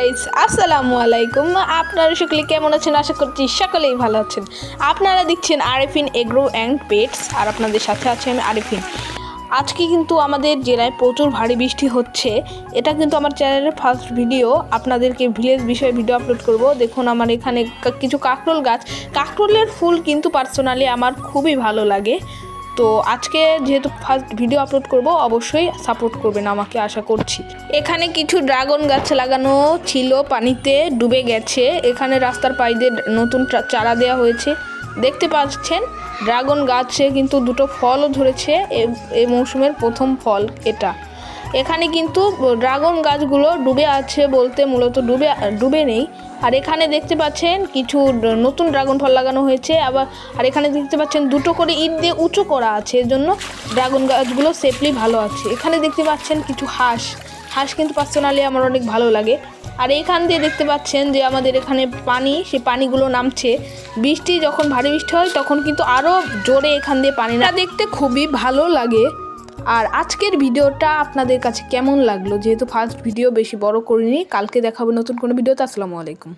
Guys আসসালামু আলাইকুম। আপনারা সকলে কেমন আছেন? আশা করছি সকলেই ভালো আছেন। আপনারা দেখছেন আরিফিন এগ্রো অ্যান্ড পেটস, আর আপনাদের সাথে আছে আমি আরিফিন। আজকে কিন্তু আমাদের জেলায় প্রচুর ভারী বৃষ্টি হচ্ছে। এটা কিন্তু আমার চ্যানেলের ফার্স্ট ভিডিও আপনাদেরকে ভিলেজ বিষয়ে ভিডিও আপলোড করব। দেখুন আমার এখানে কিছু কাঁকরোল গাছ। কাঁকরোলের ফুল কিন্তু পার্সোনালি আমার খুবই ভালো লাগে। তো আজকে যেহেতু ফার্স্ট ভিডিও আপলোড করব, অবশ্যই সাপোর্ট করবেন আমাকে, আশা করছি। এখানে কিছু ড্রাগন গাছ লাগানো ছিল, পানিতে ডুবে গেছে। এখানে রাস্তার পাইদে নতুন চারা দেওয়া হয়েছে। দেখতে পাচ্ছেন ড্রাগন গাছে কিন্তু দুটো ফলও ধরেছে, এ- এই মৌসুমের প্রথম ফল এটা। এখানে কিন্তু ড্রাগন গাছগুলো ডুবে আছে বলতে মূলত ডুবে ডুবে নেই। আর এখানে দেখতে পাচ্ছেন কিছু নতুন ড্রাগন ফল লাগানো হয়েছে। আবার, আর এখানে দেখতে পাচ্ছেন দুটো করে ইট দিয়ে উঁচু করা আছে। এর জন্য ড্রাগন গাছগুলো সেফলি ভালো আছে। এখানে দেখতে পাচ্ছেন কিছু হাঁস। হাঁস কিন্তু পার্সোনালি আমার অনেক ভালো লাগে। আর এখান দিয়ে দেখতে পাচ্ছেন যে আমাদের এখানে পানি, সে পানিগুলো নামছে। বৃষ্টি যখন ভারী বৃষ্টি হয় তখন কিন্তু আরও জোরে এখান দিয়ে পানি না দেখতে খুবই ভালো লাগে। আর আজকের ভিডিওটা আপনাদের কাছে কেমন লাগল? যেহেতু ফার্স্ট ভিডিও বেশি বড় করিনি, কালকে দেখাবো নতুন কোনো ভিডিওতে আসসালামু আলাইকুম।